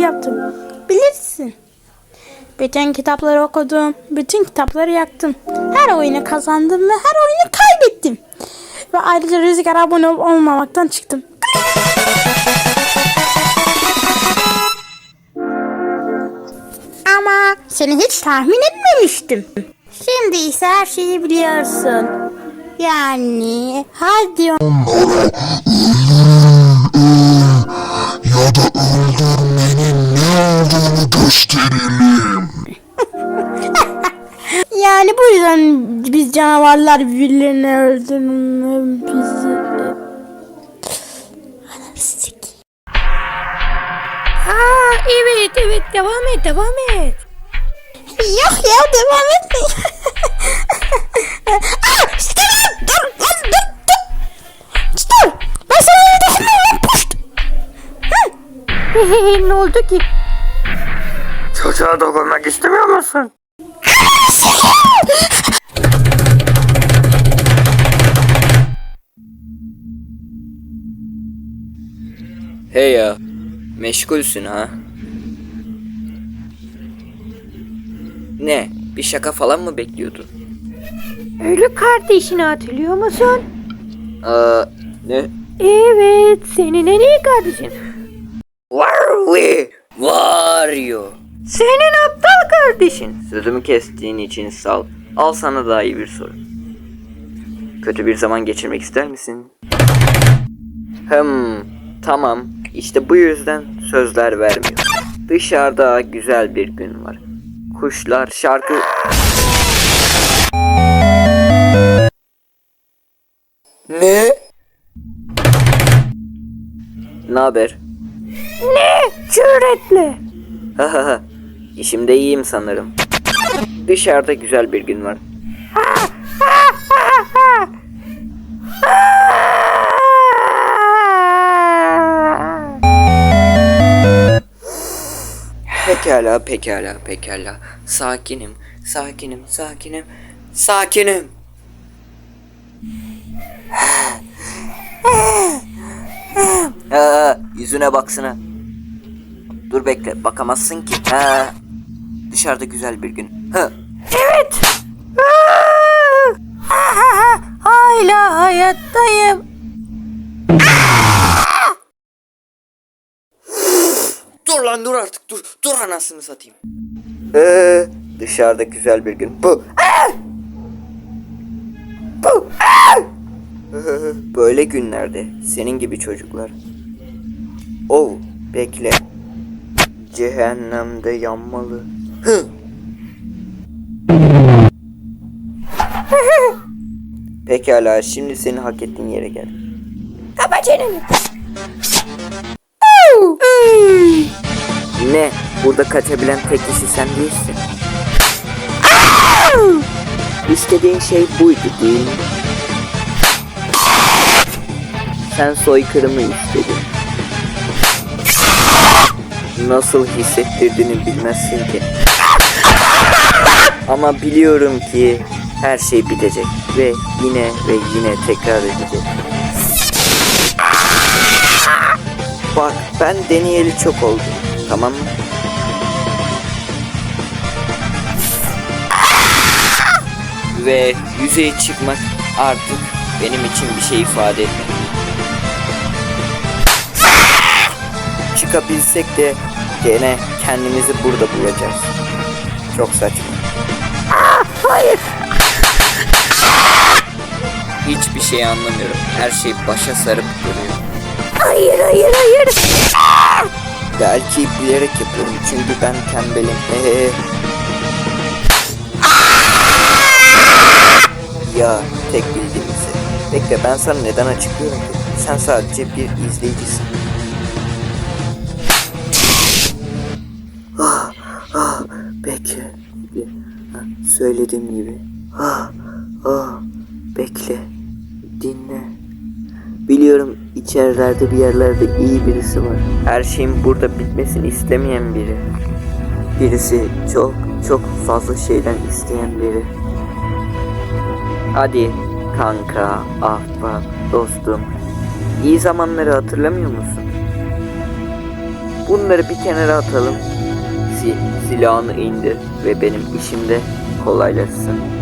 yaptım. Bilirsin. Bütün kitapları okudum. Bütün kitapları yaktım. Her oyunu kazandım ve her oyunu kaybettim. Ve ayrıca Rüzgar'a abone ol- olmamaktan çıktım. Ama seni hiç tahmin etmemiştim. Şimdi ise her şeyi biliyorsun. Yani hadi ya da öldürmenin ne olduğunu gösterelim. Yani bu yüzden biz canavarlar birbirlerini öldürme bizi... Aa evet evet devam et devam et. Yok ya devam etmeyin. Aa, işte dur lan dur dur. Dur. Ben sana öyle dokunmuyorum lan puşt. ne oldu ki? Çocuğa dokunmak istemiyor musun? Hey ya, meşgulsün ha? Ne, bir şaka falan mı bekliyordun? Ölü kardeşini hatırlıyor musun? Aa, ne? Evet senin en iyi kardeşin. Warwi! Wario! Senin aptal kardeşin. Sözümü kestiğin için sağ ol. Al sana daha iyi bir soru. Kötü bir zaman geçirmek ister misin? Hmm, tamam. İşte bu yüzden sözler vermiyor. Dışarıda güzel bir gün var. Kuşlar şarkı... Ne? Ne haber? Cüretle. İşimde iyiyim sanırım. Dışarıda güzel bir gün var. Pekala, pekala, pekala. Sakinim, sakinim, sakinim, sakinim. Aa, yüzüne baksana. Dur bekle, bakamazsın ki. Ha. Dışarıda güzel bir gün. Ha. Hala hayattayım. Dur lan dur artık dur. Dur anasını satayım. Ee, dışarıda güzel bir gün. Bu. Bu. Böyle günlerde senin gibi çocuklar. Oh bekle. Cehennemde yanmalı. Hı. Pekala şimdi senin hak ettiğin yere gel. Kapa çeneni. Ne? Burada kaçabilen tek kişi sen değilsin. İstediğin şey buydu değil mi? Sen soykırımı istedin. Nasıl hissettirdiğini bilmezsin ki. Ama biliyorum ki her şey bitecek ve yine ve yine tekrar edecek. Bak ben deneyeli çok oldu. Tamam mı? Ve yüzeye çıkmak artık benim için bir şey ifade etmiyor. Çıkabilsek de gene kendimizi burada bulacağız. Çok saçma. Hayır. Hiçbir şey anlamıyorum. Her şey başa sarıp duruyor. Hayır hayır hayır. Belki bilerek yapıyorum çünkü ben tembelim. Ee. ya tek bildiğimizi. Bekle ben sana neden açıklıyorum ki? Sen sadece bir izleyicisin. Bekle. Ha, söylediğim gibi. Ah, ah, bekle. Dinle. Biliyorum içerilerde bir yerlerde iyi birisi var. Her şeyin burada bitmesini istemeyen biri. Birisi çok çok fazla şeyden isteyen biri. Hadi kanka, ahbap, dostum. İyi zamanları hatırlamıyor musun? Bunları bir kenara atalım. Sil, silahını indir ve benim işim de kolaylaşsın.